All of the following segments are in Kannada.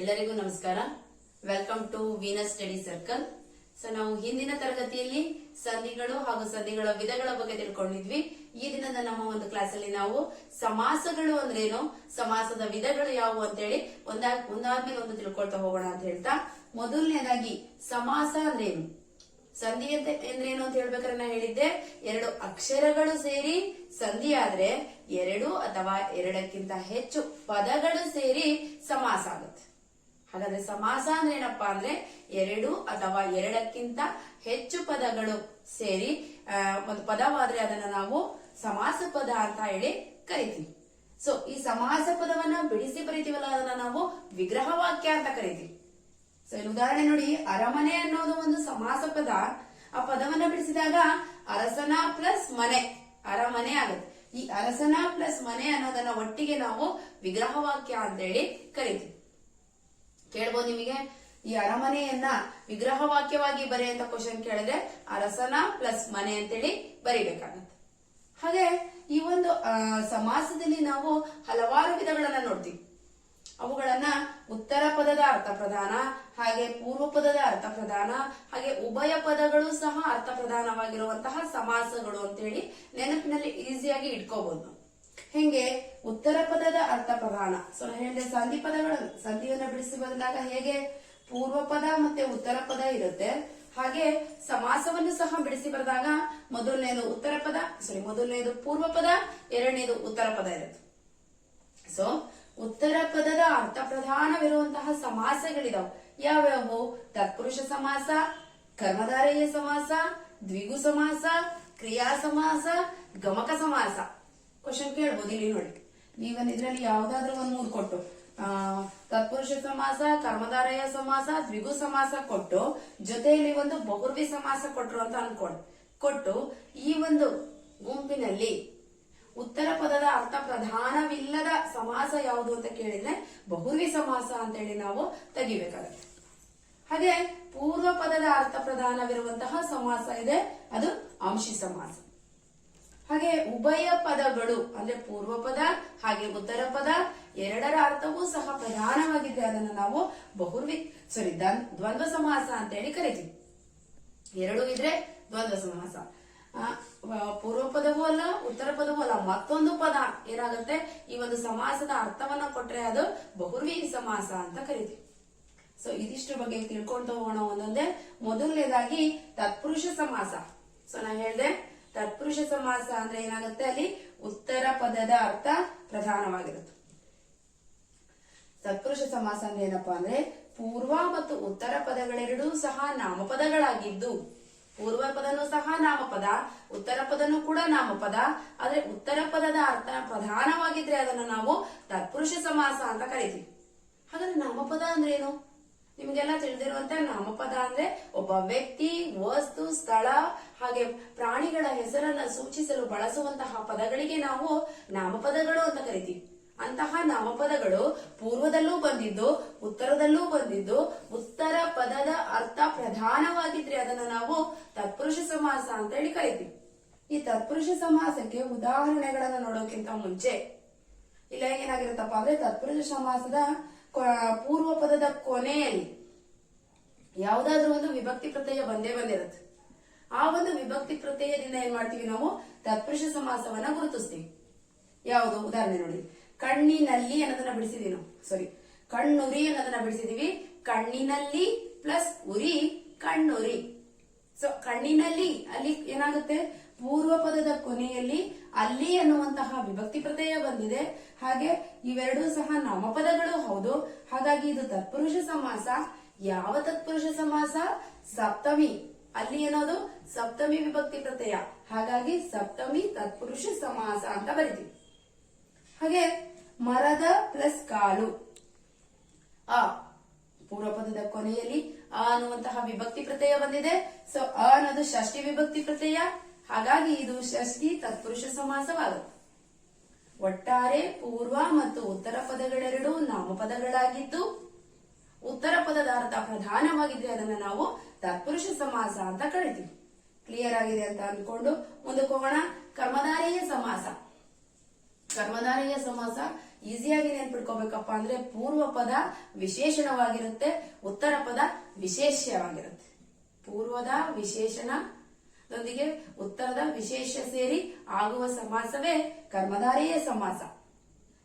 ಎಲ್ಲರಿಗೂ ನಮಸ್ಕಾರ. Welcome to Venus study circle so ನಾವು ಹಿಂದಿನ ತರಗತಿಯಲ್ಲಿ ಸಂಧಿಗಳು ಹಾಗೂ ಸಂಧಿಗಳ ವಿಧಗಳ ಬಗ್ಗೆ ತಿಳ್ಕೊಂಡಿದ್ವಿ. ಈ ದಿನದ ನಮ್ಮ ಒಂದು ಕ್ಲಾಸ್ ಅಲ್ಲಿ ನಾವು ಸಮಾಸಗಳು ಅಂದ್ರೇನು? ಸಮಾಸದ ವಿಧಗಳು ಯಾವುವು ಅಂತೇಳಿ ಒಂದಾ, ಒಂದಾದ್ಮೇಲೆ ಒಂದು ತಿಳ್ಕೊಳ್ತಾ ಹೋಗೋಣ ಅಂತ ಹೇಳ್ತಾ. ಮೊದಲನೇದಾಗಿ ಸಮಾಸ ಅಂದ್ರೇನು? ಸಂಧಿ ಅಂತ ಅಂದ್ರೇನು ಅಂತ ಹೇಳ್ಬೇಕಾದ್ರೆ ನಾ ಹೇಳಿದ್ದೆ. ಎರಡು ಅಕ್ಷರಗಳು ಸೇರಿ ಸಂಧಿ ಆದ್ರೆ ಎರಡು ಅಥವಾ ಎರಡಕ್ಕಿಂತ ಹೆಚ್ಚು ಪದಗಳು ಸೇರಿ ಸಮಾಸ ಆಗುತ್ತೆ. ಹಾಗಾದ್ರೆ ಸಮಾಸ ಅಂದ್ರೆ ಏನಪ್ಪಾ ಅಂದ್ರೆ ಎರಡು ಅಥವಾ ಎರಡಕ್ಕಿಂತ ಹೆಚ್ಚು ಪದಗಳು ಸೇರಿ ಒಂದು ಪದವಾದ್ರೆ ಅದನ್ನ ನಾವು ಸಮಾಸ ಪದ ಅಂತ ಹೇಳಿ ಕರಿತೀವಿ. ಸೊ ಈ ಸಮಾಸ ಪದವನ್ನ ಬಿಡಿಸಿ ಬರಿತೀವಲ್ಲ, ಅದನ್ನ ನಾವು ವಿಗ್ರಹ ವಾಕ್ಯ ಅಂತ ಕರಿತೀವಿ. ಸೊ ಇಲ್ಲಿ ಉದಾಹರಣೆ ನೋಡಿ, ಅರಮನೆ ಅನ್ನೋದು ಒಂದು ಸಮಾಸ ಪದ ಆ ಪದವನ್ನ ಬಿಡಿಸಿದಾಗ ಅರಸನ ಪ್ಲಸ್ ಮನೆ, ಅರಮನೆ ಆಗುತ್ತೆ. ಈ ಅರಸನ ಪ್ಲಸ್ ಮನೆ ಅನ್ನೋದನ್ನ ಒಟ್ಟಿಗೆ ನಾವು ವಿಗ್ರಹ ವಾಕ್ಯ ಅಂತೇಳಿ ಕರಿತೀವಿ. ಕೇಳ್ಬೋದು ನಿಮಗೆ. ಈ ಅರಮನೆಯನ್ನ ವಿಗ್ರಹ ವಾಕ್ಯವಾಗಿ ಬರೆ ಅಂತ ಕ್ವಶನ್ ಕೇಳಿದ್ರೆ ಅರಸನ ಪ್ಲಸ್ ಮನೆ ಅಂತೇಳಿ ಬರಿಬೇಕಾಗತ್ತೆ. ಹಾಗೆ ಈ ಒಂದು ಸಮಾಸದಲ್ಲಿ ನಾವು ಹಲವಾರು ವಿಧಗಳನ್ನ ನೋಡ್ತೀವಿ. ಅವುಗಳನ್ನ ಉತ್ತರ ಪದದ ಅರ್ಥ ಪ್ರಧಾನ, ಹಾಗೆ ಪೂರ್ವ ಪದದ ಅರ್ಥ ಪ್ರಧಾನ, ಹಾಗೆ ಉಭಯ ಪದಗಳು ಸಹ ಅರ್ಥ ಪ್ರಧಾನವಾಗಿರುವಂತಹ ಸಮಾಸಗಳು ಅಂತೇಳಿ ನೆನಪಿನಲ್ಲಿ ಈಸಿಯಾಗಿ ಇಟ್ಕೋಬಹುದು. ಹೆಂಗೆ? ಉತ್ತರ ಪದದ ಅರ್ಥ ಪ್ರಧಾನ ಸೊ ನಾನು ಸಂಧಿ ಪದಗಳು ಸಂಧಿಯನ್ನ ಬಿಡಿಸಿ ಬಂದಾಗ ಹೇಗೆ? ಪೂರ್ವ ಪದ ಮತ್ತೆ ಉತ್ತರ ಪದ ಇರುತ್ತೆ. ಹಾಗೆ ಸಮಾಸವನ್ನು ಸಹ ಬಿಡಿಸಿ ಬರೆದಾಗ ಮೊದಲನೇದು ಉತ್ತರ ಪದ ಸಾರಿ ಮೊದಲನೇದು ಪೂರ್ವ ಪದ, ಎರಡನೇದು ಉತ್ತರ ಪದ ಇರುತ್ತೆ. ಸೊ ಉತ್ತರ ಪದದ ಅರ್ಥ ಪ್ರಧಾನವಿರುವಂತಹ ಸಮಾಸಗಳಿದಾವೆ. ಯಾವ್ಯಾವು? ತತ್ಪುರುಷ ಸಮಾಸ ಕರ್ಮಧಾರಯ ಸಮಾಸ, ದ್ವಿಗು ಸಮಾಸ, ಕ್ರಿಯಾ ಸಮಾಸ, ಗಮಕ ಸಮಾಸ. ಕ್ವಶನ್ ಕೇಳ್ಬೋದು ಇಲ್ಲಿ ನೋಡಿ. ನೀವನ್ ಇದ್ರಲ್ಲಿ ಯಾವ್ದಾದ್ರು ಒಂದ್ ಮೂರ್ ಕೊಟ್ಟು ತತ್ಪುರುಷ ಸಮಾಸ, ಕರ್ಮಧಾರಯ ಸಮಾಸ, ದ್ವಿಗು ಸಮಾಸ ಕೊಟ್ಟು, ಜೊತೆಯಲ್ಲಿ ಒಂದು ಬಹುರ್ವಿ ಸಮಾಸ ಕೊಟ್ರು ಅಂತ ಅನ್ಕೊಂಡು ಕೊಟ್ಟು ಈ ಒಂದು ಗುಂಪಿನಲ್ಲಿ ಉತ್ತರ ಪದದ ಅರ್ಥ ಪ್ರಧಾನವಿಲ್ಲದ ಸಮಾಸ ಯಾವುದು ಅಂತ ಕೇಳಿದ್ರೆ ಬಹುರ್ವಿ ಸಮಾಸ ಅಂತೇಳಿ ನಾವು ತೆಗಿಬೇಕಾಗುತ್ತೆ. ಹಾಗೆ ಪೂರ್ವ ಪದದ ಅರ್ಥ ಪ್ರಧಾನವಿರುವಂತಹ ಸಮಾಸ ಇದೆ, ಅದು ಅಂಶಿ ಸಮಾಸ. ಹಾಗೆ ಉಭಯ ಪದಗಳು, ಅಂದ್ರೆ ಪೂರ್ವ ಪದ ಹಾಗೆ ಉತ್ತರ ಪದ, ಎರಡರ ಅರ್ಥವೂ ಸಹ ಪ್ರಧಾನವಾಗಿದೆ. ಅದನ್ನು ನಾವು ಬಹುರ್ವಿ ಸಾರಿ ದ್ವಂದ್ವ ಸಮಾಸ ಅಂತ ಹೇಳಿ ಕರಿತೀವಿ. ಎರಡು ಇದ್ರೆ ದ್ವಂದ್ವ ಸಮಾಸ. ಪೂರ್ವ ಪದವೂ ಅಲ್ಲ, ಉತ್ತರ ಪದವೂ ಅಲ್ಲ. ಮತ್ತೊಂದು ಪದ ಏನಾಗುತ್ತೆ? ಈ ಒಂದು ಸಮಾಸದ ಅರ್ಥವನ್ನ ಕೊಟ್ರೆ ಅದು ಬಹುರ್ವಿ ಸಮಾಸ ಅಂತ ಕರಿತೀವಿ. ಸೊ ಇದಿಷ್ಟು ಬಗ್ಗೆ ತಿಳ್ಕೊಂತ ಹೋಗೋಣ ಒಂದೊಂದೇ. ಮೊದಲನೇದಾಗಿ ತತ್ಪುರುಷ ಸಮಾಸ. ಸೊ ನಾ ಹೇಳ್ದೆ ತತ್ಪುರುಷ ಸಮಾಸ ಅಂದ್ರೆ ಏನಾಗುತ್ತೆ ಅಲ್ಲಿ? ಉತ್ತರ ಪದದ ಅರ್ಥ ಪ್ರಧಾನವಾಗಿರುತ್ತೆ. ತತ್ಪುರುಷ ಸಮಾಸ ಅಂದ್ರೆ ಏನಪ್ಪಾ ಅಂದ್ರೆ ಪೂರ್ವ ಮತ್ತು ಉತ್ತರ ಪದಗಳೆರಡೂ ಸಹ ನಾಮಪದಗಳಾಗಿದ್ದು. ಪೂರ್ವ ಪದನೂ ಸಹ ನಾಮಪದ, ಉತ್ತರ ಪದನೂ ಕೂಡ ನಾಮಪದ. ಆದ್ರೆ ಉತ್ತರ ಪದದ ಅರ್ಥ ಪ್ರಧಾನವಾಗಿದ್ರೆ ಅದನ್ನು ನಾವು ತತ್ಪುರುಷ ಸಮಾಸ ಅಂತ ಕರಿತೀವಿ. ಹಾಗಾದ್ರೆ ನಾಮಪದ ಅಂದ್ರೆ ಏನು? ನಿಮಗೆಲ್ಲ ತಿಳಿದಿರುವಂತ ನಾಮಪದ ಅಂದ್ರೆ ಒಬ್ಬ ವ್ಯಕ್ತಿ, ವಸ್ತು, ಸ್ಥಳ, ಹಾಗೆ ಪ್ರಾಣಿಗಳ ಹೆಸರನ್ನ ಸೂಚಿಸಲು ಬಳಸುವಂತಹ ಪದಗಳಿಗೆ ನಾವು ನಾಮಪದಗಳು ಅಂತ ಕರಿತೀವಿ. ಅಂತಹ ನಾಮಪದಗಳು ಪೂರ್ವದಲ್ಲೂ ಬಂದಿದ್ದು, ಉತ್ತರದಲ್ಲೂ ಬಂದಿದ್ದು, ಉತ್ತರ ಪದದ ಅರ್ಥ ಪ್ರಧಾನವಾಗಿದ್ರೆ. ಅದನ್ನ ನಾವು ತತ್ಪುರುಷ ಸಮಾಸ ಅಂತ ಹೇಳಿ ಕರಿತೀವಿ. ಈ ತತ್ಪುರುಷ ಸಮಾಸಕ್ಕೆ ಉದಾಹರಣೆಗಳನ್ನ ನೋಡೋಕ್ಕಿಂತ ಮುಂಚೆ, ಇಲ್ಲ ಏನಾಗಿರುತ್ತಪ್ಪ ಅಂದ್ರೆ ತತ್ಪುರುಷ ಸಮಾಸದ ಪೂರ್ವ ಪದದ ಕೊನೆಯಲ್ಲಿ ಯಾವ್ದಾದ್ರು ಒಂದು ವಿಭಕ್ತಿ ಪ್ರತ್ಯಯ ಬಂದೇ ಬಂದಿರುತ್ತೆ. ಆ ಒಂದು ವಿಭಕ್ತಿ ಪ್ರತ್ಯಯದಿಂದ ಏನ್ ಮಾಡ್ತೀವಿ ನಾವು? ತತ್ಪುರುಷ ಸಮಾಸವನ್ನ ಗುರುತಿಸ್ತೀವಿ. ಯಾವುದು? ಉದಾಹರಣೆ ನೋಡಿ. ಕಣ್ಣಿನಲ್ಲಿ ಅನ್ನೋದನ್ನ ಬಿಡಿಸಿದೀವಿ ನಾವು. ಸಾರಿ ಕಣ್ಣುರಿ ಅನ್ನೋದನ್ನ ಬಿಡಿಸಿದೀವಿ. ಕಣ್ಣಿನಲ್ಲಿ ಪ್ಲಸ್ ಉರಿ, ಕಣ್ಣುರಿ. ಸೊ ಕಣ್ಣಿನಲ್ಲಿ ಅಲ್ಲಿ ಏನಾಗುತ್ತೆ? ಪೂರ್ವ ಪದದ ಕೊನೆಯಲ್ಲಿ ಅಲ್ಲಿ ಅನ್ನುವಂತಹ ವಿಭಕ್ತಿ ಪ್ರತ್ಯಯ ಬಂದಿದೆ. ಹಾಗೆ ಇವೆರಡೂ ಸಹ ನಾಮಪದಗಳು, ಹೌದು. ಹಾಗಾಗಿ ಇದು ತತ್ಪುರುಷ ಸಮಾಸ. ಯಾವ ತತ್ಪುರುಷ ಸಮಾಸ? ಸಪ್ತಮಿ. ಅಲ್ಲಿ ಏನೋದು ಸಪ್ತಮಿ ವಿಭಕ್ತಿ ಪ್ರತ್ಯಯ. ಹಾಗಾಗಿ ಸಪ್ತಮಿ ತತ್ಪುರುಷ ಸಮಾಸ ಅಂತ ಬರಿತೀವಿ. ಹಾಗೆ ಮರದ ಪ್ಲಸ್ ಕಾಲು. ಆ ಪೂರ್ವ ಪದದ ಕೊನೆಯಲ್ಲಿ ಆ ಅನ್ನುವಂತಹ ವಿಭಕ್ತಿ ಪ್ರತ್ಯಯ ಬಂದಿದೆ. ಸೊ, ಅ ಅನ್ನೋದು ಷಷ್ಠಿ ವಿಭಕ್ತಿ ಪ್ರತ್ಯಯ. ಹಾಗಾಗಿ ಇದು ಷಷ್ಠಿ ತತ್ಪುರುಷ ಸಮಾಸವಾಗುತ್ತೆ ಒಟ್ಟಾರೆ ಪೂರ್ವ ಮತ್ತು ಉತ್ತರ ಪದಗಳೆರಡೂ ನಾಮಪದಗಳಾಗಿದ್ದು, ಉತ್ತರ ಪದದ ಅರ್ಥ ಪ್ರಧಾನವಾಗಿದ್ರೆ ಅದನ್ನ ನಾವು ತತ್ಪುರುಷ ಸಮಾಸ ಅಂತ ಕರಿತೀವಿ. ಕ್ಲಿಯರ್ ಆಗಿದೆ ಅಂತ ಅಂದ್ಕೊಂಡು ಮುಂದಕ್ಕೆ ಹೋಗೋಣ. ಕರ್ಮಧಾರೆಯ ಸಮಾಸ. ಕರ್ಮಧಾರೆಯ ಸಮಾಸ ಈಸಿಯಾಗಿ ನೆನ್ಪಿಟ್ಕೋಬೇಕಪ್ಪ ಅಂದ್ರೆ ಪೂರ್ವ ಪದ ವಿಶೇಷಣವಾಗಿರುತ್ತೆ, ಉತ್ತರ ಪದ ವಿಶೇಷವಾಗಿರುತ್ತೆ ಪೂರ್ವದ ವಿಶೇಷಣದೊಂದಿಗೆ ಉತ್ತರದ ವಿಶೇಷ ಸೇರಿ ಆಗುವ ಸಮಾಸವೇ ಕರ್ಮಧಾರಿಯೇ ಸಮಾಸ.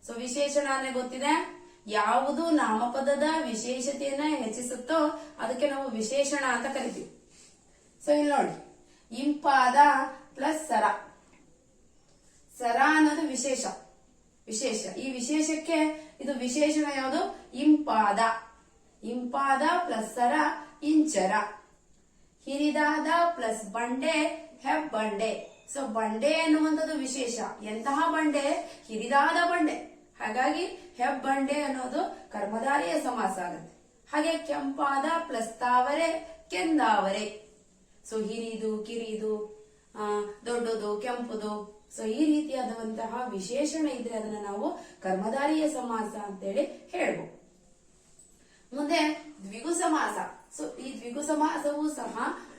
ಸೊ ವಿಶೇಷಣ ಅಂದ್ರೆ ಗೊತ್ತಿದೆ. ಯಾವುದು ನಾಮಪದದ ವಿಶೇಷತೆಯನ್ನ ಹೆಚ್ಚಿಸುತ್ತೋ ಅದಕ್ಕೆ ನಾವು ವಿಶೇಷಣ ಅಂತ ಕರಿತೀವಿ. ಸೊ ಇಲ್ಲಿ ನೋಡಿ. ಇಂಪಾದ ಪ್ಲಸ್ ಸರ. ಸರ ಅನ್ನೋದು ವಿಶೇಷ. ವಿಶೇಷ. ಈ ವಿಶೇಷಕ್ಕೆ ಇದು ವಿಶೇಷಣ ಯಾವುದು? ಇಂಪಾದ. ಇಂಪಾದ ಪ್ಲಸ್ ಸರ, ಇಂಚರ. ಹಿರಿದಾದ ಪ್ಲಸ್ ಬಂಡೆ ಹೆಬ್ಬಂಡೆ ಸೊ ಬಂಡೆ ಅನ್ನುವಂಥದ್ದು ವಿಶೇಷ. ಎಂತಹ ಬಂಡೆ? ಹಿರಿದಾದ ಬಂಡೆ. ಹಾಗಾಗಿ ಹೆಬ್ಬಂಡೆ ಅನ್ನೋದು ಕರ್ಮಧಾರಿಯ ಸಮಾಸ ಆಗುತ್ತೆ. ಹಾಗೆ ಕೆಂಪಾದ ಪ್ಲಸ್ ತಾವರೆ, ಕೆಂದಾವರೆ. ಸೊ ಹಿರಿದು, ಕಿರಿದು ದೊಡ್ಡದು, ಕೆಂಪುದು. ಸೊ ಈ ರೀತಿಯಾದಂತಹ ವಿಶೇಷಣ ಇದ್ರೆ ಅದನ್ನ ನಾವು ಕರ್ಮಧಾರಿಯ ಸಮಾಸ ಅಂತೇಳಿ ಹೇಳ್ಬೋದು. ಮುಂದೆ ದ್ವಿಗು ಸಮಾಸ. ಸೊ ಈ ದ್ವಿಗು ಸಮಾಸವು ಸಹ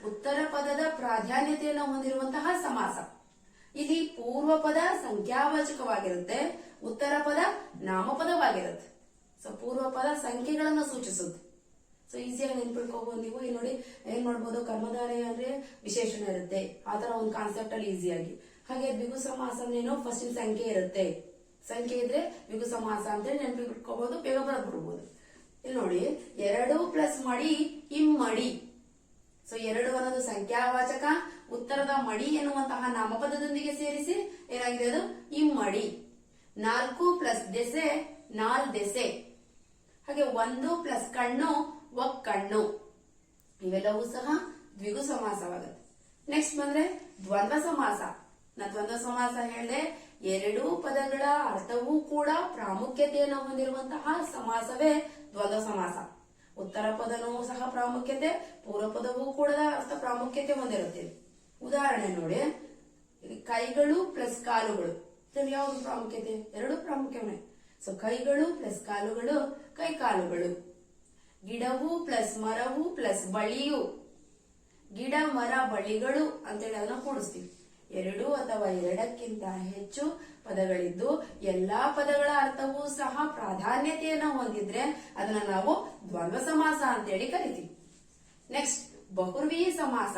ಉತ್ತರ ಪದದ ಪ್ರಾಧಾನ್ಯತೆಯನ್ನು ಹೊಂದಿರುವಂತಹ ಸಮಾಸ. ಇಲ್ಲಿ ಪೂರ್ವ ಪದ ಸಂಖ್ಯಾವಾಚಕವಾಗಿರುತ್ತೆ, ಉತ್ತರ ಪದ ನಾಮಪದವಾಗಿರುತ್ತೆ. ಸೊ ಪೂರ್ವ ಪದ ಸಂಖ್ಯೆಗಳನ್ನು ಸೂಚಿಸುತ್ತೆ. ಸೊ ಈಸಿಯಾಗಿ ನೆನ್ಪಿಡ್ಕೋಬಹುದು ನೀವು. ಇಲ್ಲಿ ನೋಡಿ, ಏನ್ ಮಾಡ್ಬೋದು? ಕರ್ಮಧಾರೆ ಅಂದ್ರೆ ವಿಶೇಷಣ ಇರುತ್ತೆ. ಆತರ ತರ ಒಂದು ಕಾನ್ಸೆಪ್ಟ್ ಅಲ್ಲಿ ಈಸಿಯಾಗಿ ಹಾಗೆ ದ್ವಿಗು ಸಮಾಸ ಅಂದ್ರೇನು ಫಸ್ಟ್ ಸಂಖ್ಯೆ ಇರುತ್ತೆ. ಸಂಖ್ಯೆ ಇದ್ರೆ ದ್ವಿಗು ಸಮಾಸ ಅಂತ ನೆನ್ಪಿಟ್ಕೋಬಹುದು ಬೇಗ ಬರೆದ್ಬಿಡ್ಬೋದು. ಇಲ್ಲಿ ನೋಡಿ, ಎರಡು ಪ್ಲಸ್ ಮಡಿ ಇಮ್ಮಡಿ ಸೊ ಎರಡು ಅನ್ನೋದು ಸಂಖ್ಯಾವಾಚಕ, ಉತ್ತರದ ಮಡಿ ಎನ್ನುವಂತಹ ನಾಮಪದದೊಂದಿಗೆ ಸೇರಿಸಿ ಏನಾಗಿದೆ ಅದು? ಇಮ್ಮಡಿ ನಾಲ್ಕು ಪ್ಲಸ್ ದೆಸೆ, ನಾಲ್ ದೆಸೆ. ಹಾಗೆ ಒಂದು ಪ್ಲಸ್ ಕಣ್ಣು ಒಕ್ಕಣ್ಣು ಇವೆಲ್ಲವೂ ಸಹ ದ್ವಿಗು ಸಮಾಸವಾಗುತ್ತೆ. ನೆಕ್ಸ್ಟ್ ಬಂದ್ರೆ ದ್ವಂದ್ವ ಸಮಾಸ. ನಾ ದ್ವಂದ್ವ ಸಮಾಸ ಹೇಳಿದೆ, ಎರಡೂ ಪದಗಳ ಅರ್ಥವೂ ಕೂಡ ಪ್ರಾಮುಖ್ಯತೆಯನ್ನು ಹೊಂದಿರುವಂತಹ ಸಮಾಸವೇ ದ್ವಂದ್ವ ಸಮಾಸ ಉತ್ತರ ಪದನೂ ಸಹ ಪ್ರಾಮುಖ್ಯತೆ, ಪೂರ್ವ ಪದವೂ ಕೂಡ ಅರ್ಥ ಪ್ರಾಮುಖ್ಯತೆ ಹೊಂದಿರುತ್ತೆ. ಉದಾಹರಣೆ ನೋಡಿ. ಕೈಗಳು ಪ್ಲಸ್ ಕಾಲುಗಳು. ಯಾವುದು ಪ್ರಾಮುಖ್ಯತೆ? ಎರಡು ಪ್ರಾಮುಖ್ಯವೇ ಸೊ ಕೈಗಳು ಪ್ಲಸ್ ಕಾಲುಗಳು ಕೈ ಕಾಲುಗಳು ಗಿಡವು ಪ್ಲಸ್ ಮರವು ಪ್ಲಸ್ ಬಳಿಯು ಗಿಡ, ಮರ ಬಳಿಗಳು ಅಂತೇಳಿ ಅದನ್ನ ಕೂಡಿಸ್ತೀವಿ. ಎರಡು ಅಥವಾ ಎರಡಕ್ಕಿಂತ ಹೆಚ್ಚು ಪದಗಳಿದ್ದು ಎಲ್ಲಾ ಪದಗಳ ಅರ್ಥವೂ ಸಹ ಪ್ರಾಧಾನ್ಯತೆಯನ್ನ ಹೊಂದಿದ್ರೆ ಅದನ್ನ ನಾವು ದ್ವಂದ್ವ ಸಮಾಸ ಅಂತೇಳಿ ಕರಿತೀವಿ. ನೆಕ್ಸ್ಟ್ ಬಹುರ್ವಿ ಸಮಾಸ.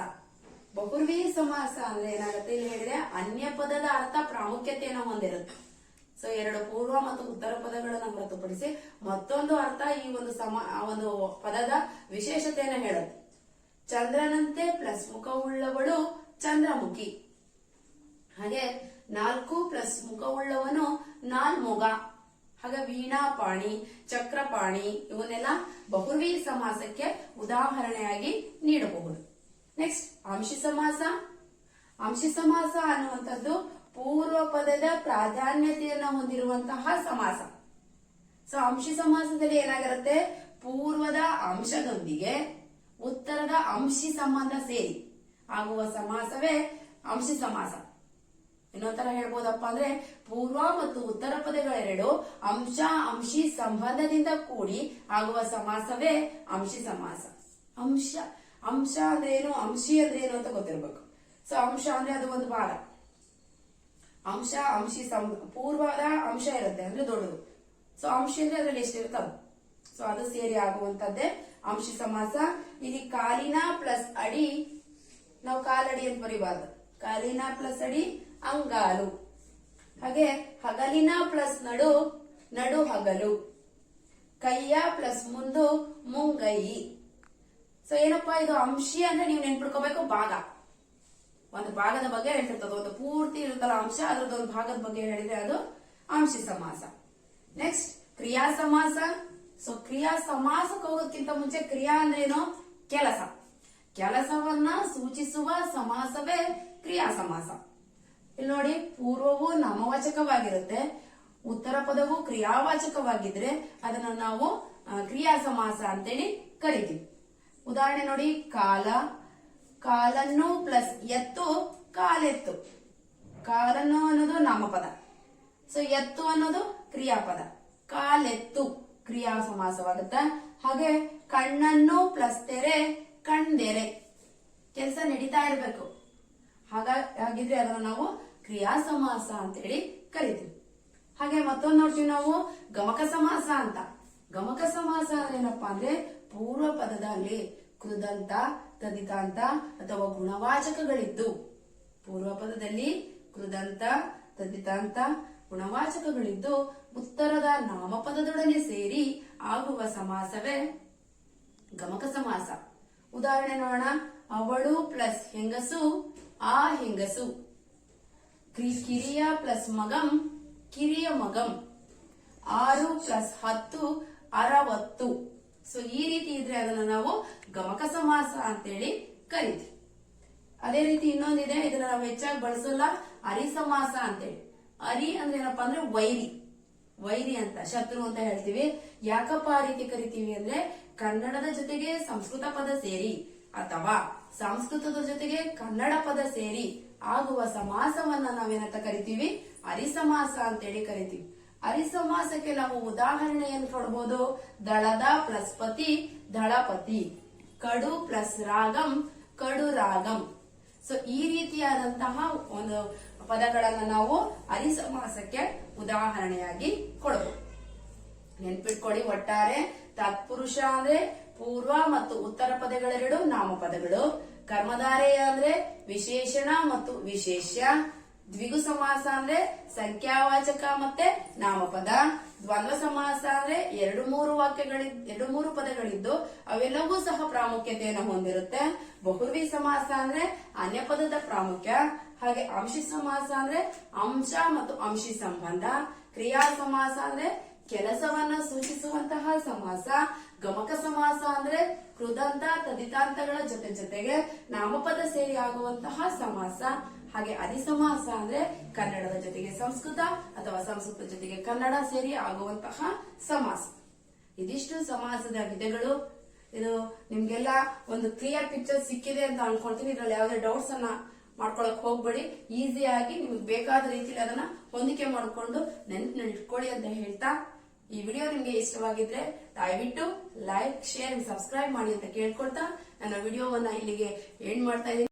ಬಹುರ್ವಿ ಸಮಾಸ ಅಂದ್ರೆ ಏನಾಗುತ್ತೆ ಇಲ್ಲಿ ಹೇಳಿದ್ರೆ ಅನ್ಯ ಪದದ ಅರ್ಥ ಪ್ರಾಮುಖ್ಯತೆಯನ್ನು ಹೊಂದಿರುತ್ತೆ. ಸೊ ಎರಡು ಪೂರ್ವ ಮತ್ತು ಉತ್ತರ ಪದಗಳನ್ನು ಹೊರತುಪಡಿಸಿ ಮತ್ತೊಂದು ಅರ್ಥ ಈ ಒಂದು ಸಮ ಒಂದು ಪದದ ವಿಶೇಷತೆಯನ್ನು ಹೇಳುತ್ತೆ. ಚಂದ್ರನಂತೆ ಪ್ಲಸ್ ಮುಖವುಳ್ಳವಳು ಚಂದ್ರಮುಖಿ. ಹಾಗೆ ನಾಲ್ಕು ಪ್ಲಸ್ ಮುಖವುಳ್ಳವನು ನಾಲ್ಮೊಗ ಹಾಗೆ ವೀಣಾಪಾಣಿ ಚಕ್ರಪಾಣಿ, ಇವನ್ನೆಲ್ಲ ಬಹುರ್ವಿ ಸಮಾಸಕ್ಕೆ ಉದಾಹರಣೆಯಾಗಿ ನೀಡಬಹುದು. ನೆಕ್ಸ್ಟ್ ಅಂಶಿ ಸಮಾಸ. ಅಂಶಿ ಸಮಾಸ ಅನ್ನುವಂಥದ್ದು ಪೂರ್ವ ಪದದ ಪ್ರಾಧಾನ್ಯತೆಯನ್ನು ಹೊಂದಿರುವಂತಹ ಸಮಾಸ. ಸೊ ಅಂಶಿ ಸಮಾಸದಲ್ಲಿ ಏನಾಗಿರುತ್ತೆ? ಪೂರ್ವದ ಅಂಶದೊಂದಿಗೆ ಉತ್ತರದ ಅಂಶಿ ಸಂಬಂಧ ಸೇರಿ ಆಗುವ ಸಮಾಸವೇ ಅಂಶಿ ಸಮಾಸ. ಇನ್ನೊಂದ್ ತರ ಹೇಳ್ಬೋದಪ್ಪ ಅಂದ್ರೆ ಪೂರ್ವ ಮತ್ತು ಉತ್ತರ ಪದಗಳೆರಡು ಅಂಶ, ಅಂಶಿ ಸಂಬಂಧದಿಂದ ಕೂಡಿ ಆಗುವ ಸಮಾಸವೇ ಅಂಶಿ ಸಮಾಸ. ಅಂಶ ಅಂಶ ಅಂದ್ರೇನು? ಅಂಶಿ ಅಂದ್ರೆ ಏನು ಅಂತ ಗೊತ್ತಿರ್ಬೇಕು. ಸೊ ಅಂಶ ಅಂದ್ರೆ ಅದು ಒಂದು ಭಾರ. ಅಂಶ, ಅಂಶಿ ಸಂ, ಪೂರ್ವದ ಅಂಶ ಇರುತ್ತೆ ಅಂದ್ರೆ ದೊಡ್ಡದು. ಸೊ ಅಂಶಿ ಅಂದ್ರೆ ಅದ್ರಲ್ಲಿ ಎಷ್ಟು ಅದು? ಸೊ ಅದು ಸೇರಿ ಆಗುವಂತದ್ದೇ ಅಂಶಿ ಸಮಾಸ. ಇಲ್ಲಿ ಕಾಲಿನ ಪ್ಲಸ್ ಅಡಿ, ನಾವು ಕಾಲಡಿ ಅಂತ ಬರೀಬಾರ್ದು. ಕಾಲಿನ ಪ್ಲಸ್ ಅಡಿ ಅಂಗಾಲು. ಹಾಗೆ ಹಗಲಿನ ಪ್ಲಸ್ ನಡು ನಡು ಹಗಲು. ಕೈಯ ಪ್ಲಸ್ ಮುಂದು ಮುಂಗೈ. ಸೊ ಏನಪ್ಪಾ, ಇದು ಅಂಶಿ ಅಂದ್ರೆ ನೀವು ನೆನ್ಪಿಡ್ಕೋಬೇಕು ಭಾಗ. ಒಂದು ಭಾಗದ ಬಗ್ಗೆ ಹೇಳ್ತಿರ್ತದೆ, ಒಂದು ಪೂರ್ತಿ ಇರುತ್ತಲ್ಲ ಅಂಶ, ಅದ್ರದ್ದು ಒಂದು ಭಾಗದ ಬಗ್ಗೆ ಹೇಳಿದ್ರೆ ಅದು ಅಂಶಿ ಸಮಾಸ. ನೆಕ್ಸ್ಟ್ ಕ್ರಿಯಾ ಸಮಾಸ. ಸೊ ಕ್ರಿಯಾ ಸಮಾಸಕ್ಕೆ ಹೋಗೋದಕ್ಕಿಂತ ಮುಂಚೆ ಕ್ರಿಯಾ ಅಂದ್ರೇನು ಕೆಲಸ. ಕೆಲಸವನ್ನ ಸೂಚಿಸುವ ಸಮಾಸವೇ ಕ್ರಿಯಾ ಸಮಾಸ. ಇಲ್ಲಿ ನೋಡಿ, ಪೂರ್ವವು ನಾಮವಾಚಕವಾಗಿರುತ್ತೆ, ಉತ್ತರ ಪದವು ಕ್ರಿಯಾವಾಚಕವಾಗಿದ್ರೆ ಅದನ್ನ ನಾವು ಕ್ರಿಯಾ ಸಮಾಸ ಅಂತೇಳಿ ಕರಿತೀವಿ. ಉದಾಹರಣೆ ನೋಡಿ, ಕಾಲ, ಕಾಲನ್ನು ಪ್ಲಸ್ ಎತ್ತು, ಕಾಲೆತ್ತು. ಕಾಲನ್ನು ಅನ್ನೋದು ನಾಮಪದ. ಸೊ ಎತ್ತು ಅನ್ನೋದು ಕ್ರಿಯಾಪದ. ಕಾಲೆತ್ತು ಕ್ರಿಯಾ ಸಮಾಸವಾಗುತ್ತೆ ಹಾಗೆ ಕಣ್ಣನ್ನು ಪ್ಲಸ್ ತೆರೆ, ಕಣ್ದೆರೆ. ಕೆಲಸ ನಡೀತಾ ಇರಬೇಕು. ಹಾಗ ಹಾಗಿದ್ರೆ ಅದನ್ನು ನಾವು ಕ್ರಿಯಾ ಸಮಾಸ ಅಂತ ಹೇಳಿ ಕರಿತೀವಿ. ಹಾಗೆ ಮತ್ತೊಂದು ನೋಡ್ತೀವಿ ನಾವು ಗಮಕ ಸಮಾಸ ಅಂತ. ಗಮಕ ಸಮಾಸ ಏನಪ್ಪಾ ಅಂದ್ರೆ ಪೂರ್ವ ಪದದಲ್ಲಿ ಕೃದಂತ, ತದಿತಾಂತ ಅಥವಾ ಗುಣವಾಚಕಗಳಿದ್ದು. ಪೂರ್ವ ಪದದಲ್ಲಿ ಕೃದಂತ, ತದಿತಾಂತ, ಗುಣವಾಚಕಗಳಿದ್ದು ಉತ್ತರದ ನಾಮಪದದೊಡನೆ ಸೇರಿ ಆಗುವ ಸಮಾಸವೇ ಗಮಕ ಸಮಾಸ ಉದಾಹರಣೆ ನೋಡೋಣ. ಅವಳು ಪ್ಲಸ್ ಹೆಂಗಸು ಆ ಹೆಂಗಸು? ಕ್ರಿ- ಕಿರಿಯ ಪ್ಲಸ್ ಮಗಂ, ಕಿರಿಯ ಮಗಂ. ಆರು ಪ್ಲಸ್ ಹತ್ತು, ಅರವತ್ತು. ಸೊ ಈ ರೀತಿ ಇದ್ರೆ ಅದನ್ನ ನಾವು ಗಮಕ ಸಮಾಸ ಅಂತೇಳಿ ಕರಿತೀವಿ. ಅದೇ ರೀತಿ ಇನ್ನೊಂದಿದೆ, ಇದನ್ನ ನಾವು ಹೆಚ್ಚಾಗಿ ಬಳಸೋಲ್ಲ, ಅರಿ ಸಮಾಸ ಅಂತೇಳಿ. ಅರಿ ಅಂದ್ರೆ ಏನಪ್ಪಾ ಅಂದ್ರೆ ವೈರಿ. ವೈರಿ ಅಂತ, ಶತ್ರು ಅಂತ ಹೇಳ್ತೀವಿ. ಯಾಕಪ್ಪ ಆ ರೀತಿ ಕರಿತೀವಿ ಅಂದ್ರೆ ಕನ್ನಡದ ಜೊತೆಗೆ ಸಂಸ್ಕೃತ ಪದ ಸೇರಿ, ಅಥವಾ ಸಂಸ್ಕೃತದ ಜೊತೆಗೆ ಕನ್ನಡ ಪದ ಸೇರಿ ಆಗುವ ಸಮಾಸವನ್ನ ನಾವೇನಂತ ಕರಿತೀವಿ? ಅರಿಸಮಾಸ ಅಂತೇಳಿ ಕರಿತೀವಿ. ಅರಿಸಮಾಸಕ್ಕೆ ನಾವು ಉದಾಹರಣೆಯನ್ನು ಕೊಡಬಹುದು ದಳದ ಪ್ಲಸ್ ಪತಿ ದಳಪತಿ. ಕಡು ಪ್ಲಸ್ ರಾಗಂ, ಕಡು ರಾಗಂ. ಸೊ ಈ ರೀತಿಯಾದಂತಹ ಒಂದು ಪದಗಳನ್ನ ನಾವು ಅರಿಸಮಾಸಕ್ಕೆ ಉದಾಹರಣೆಯಾಗಿ ಕೊಡಬಹುದು ನೆನ್ಪಿಟ್ಕೊಳ್ಳಿ ಒಟ್ಟಾರೆ, ತತ್ಪುರುಷ ಅಂದ್ರೆ ಪೂರ್ವ ಮತ್ತು ಉತ್ತರ ಪದಗಳೆರಡು ನಾಮಪದಗಳು. ಕರ್ಮಧಾರೆಯ ಅಂದ್ರೆ ವಿಶೇಷಣ ಮತ್ತು ವಿಶೇಷ ದ್ವಿಗು ಸಮಾಸ ಅಂದ್ರೆ ಸಂಖ್ಯಾವಾಚಕ ಮತ್ತೆ ನಾಮಪದ. ದ್ವಂದ್ವ ಸಮಾಸ ಅಂದ್ರೆ ಎರಡು ಮೂರು ವಾಕ್ಯಗಳ ಎರಡು ಮೂರು ಪದಗಳಿದ್ದು ಅವೆಲ್ಲವೂ ಸಹ ಪ್ರಾಮುಖ್ಯತೆಯನ್ನು ಹೊಂದಿರುತ್ತೆ. ಬಹುರ್ವಿ ಸಮಾಸ ಅಂದ್ರೆ ಅನ್ಯ ಪದದ ಪ್ರಾಮುಖ್ಯ. ಹಾಗೆ ಅಂಶಿ ಸಮಾಸ ಅಂದ್ರೆ ಅಂಶ ಮತ್ತು ಅಂಶಿ ಸಂಬಂಧ. ಕ್ರಿಯಾ ಸಮಾಸ ಅಂದ್ರೆ ಕೆಲಸವನ್ನ ಸೂಚಿಸುವಂತಹ ಸಮಾಸ, ಗಮಕ ಸಮಾಸ ಅಂದ್ರೆ ಕೃದಂತ, ತದಿತಾಂತಗಳ ಜೊತೆ ಜೊತೆಗೆ ನಾಮಪದ ಸೇರಿ ಆಗುವಂತಹ ಸಮಾಸ, ಹಾಗೆ ಅಧಿಸಮಾಸ ಅಂದ್ರೆ ಕನ್ನಡದ ಜೊತೆಗೆ ಸಂಸ್ಕೃತ ಅಥವಾ ಸಂಸ್ಕೃತ ಜೊತೆಗೆ ಕನ್ನಡ ಸೇರಿ ಆಗುವಂತಹ ಸಮಾಸ. ಇದಿಷ್ಟು ಸಮಾಸದ ವಿಧಗಳು. ಇದು ನಿಮ್ಗೆಲ್ಲ ಒಂದು ಕ್ಲಿಯರ್ ಪಿಕ್ಚರ್ ಸಿಕ್ಕಿದೆ ಅಂತ ಅನ್ಕೊಳ್ತೀನಿ. ಇದ್ರಲ್ಲಿ ಯಾವುದೇ ಡೌಟ್ಸ್ ಅನ್ನ ಮಾಡ್ಕೊಳಕ್ ಹೋಗ್ಬೇಡಿ. ಈಸಿಯಾಗಿ ನಿಮ್ಗೆ ಬೇಕಾದ ರೀತಿಯಲ್ಲಿ ಅದನ್ನ ಹೊಂದಿಕೆ ಮಾಡಿಕೊಂಡು ನೆನಪಿನಲ್ಲಿ ಇಟ್ಕೊಳ್ಳಿ ಅಂತ ಹೇಳ್ತಾ ಈ ವಿಡಿಯೋ ನಿಮಗೆ ಇಷ್ಟವಾಗಿದ್ರೆ ದಯವಿಟ್ಟು ಲೈಕ್ ಶೇರ್ ಸಬ್ಸ್ಕ್ರೈಬ್ ಮಾಡಿ ಅಂತ ಕೇಳ್ಕೊಳ್ತಾ ನನ್ನ ವಿಡಿಯೋವನ್ನ ಇಲ್ಲಿಗೆ ಎಂಡ್ ಮಾಡ್ತಾ ಇದ್ದೀನಿ.